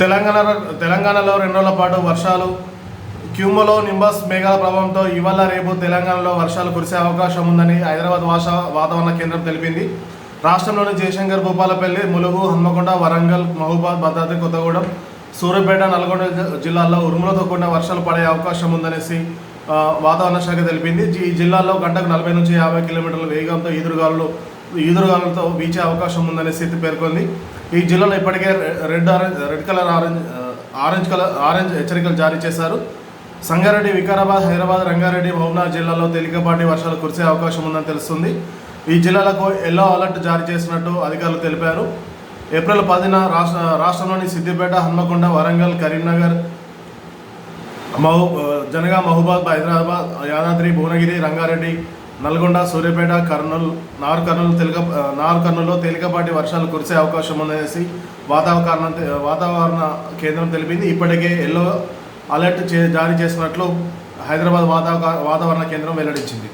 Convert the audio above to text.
తెలంగాణ తెలంగాణలో రెండు రోజుల పాటు వర్షాలు క్యూమలో నింబస్ మేఘాల ప్రభావంతో ఇవాళ రేపు తెలంగాణలో వర్షాలు కురిసే అవకాశం ఉందని హైదరాబాద్ వాష వాతావరణ కేంద్రం తెలిపింది. రాష్ట్రంలోని జయశంకర్ భూపాలపల్లి ములుగు హన్మకొండ వరంగల్ మహబూబాద్ భద్రాద్రి కొత్తగూడెం సూర్యాపేట నల్గొండ జి- జిల్లాల్లో ఉరుములతో కూడిన వర్షాలు పడే అవకాశం ఉందనేసి వాతావరణ శాఖ తెలిపింది. ఈ జిల్లాల్లో గంటకు నలభై నుంచి యాభై కిలోమీటర్ల వేగంతో ఈదురుగాలు ఈదురుగాలతో వీచే అవకాశం ఉందనేసి స్థితి పేర్కొంది. ఈ జిల్లాలో ఇప్పటికే red orange red colour orange orange colour orange హెచ్చరికలు జారీ చేశారు. సంగారెడ్డి వికారాబాద్ హైదరాబాద్ రంగారెడ్డి మహబూబ్నగర్ జిల్లాలో తేలికపాటి వర్షాలు కురిసే అవకాశం ఉందని తెలుస్తుంది. ఈ జిల్లాలకు ఎల్లో అలర్ట్ జారీ చేసినట్టు అధికారులు తెలిపారు. ఏప్రిల్ పదిన రాష్ట్ర రాష్ట్రంలోని సిద్దిపేట హన్మకొండ వరంగల్ కరీంనగర్ మహూ జనగా మహబూబాద్ హైదరాబాద్ యాదాద్రి భువనగిరి రంగారెడ్డి నల్గొండ సూర్యాపేట కర్నూలు నార్ కర్నూలు తేలిక నార్ కర్నూలులో తేలికపాటి వర్షాలు కురిసే అవకాశం ఉందనేసి వాతావరణ వాతావరణ కేంద్రం తెలిపింది. ఇప్పటికే ఎల్లో అలర్ట్ చే జారీ చేసినట్లు హైదరాబాద్ వాతావరణ వాతావరణ కేంద్రం వెల్లడించింది.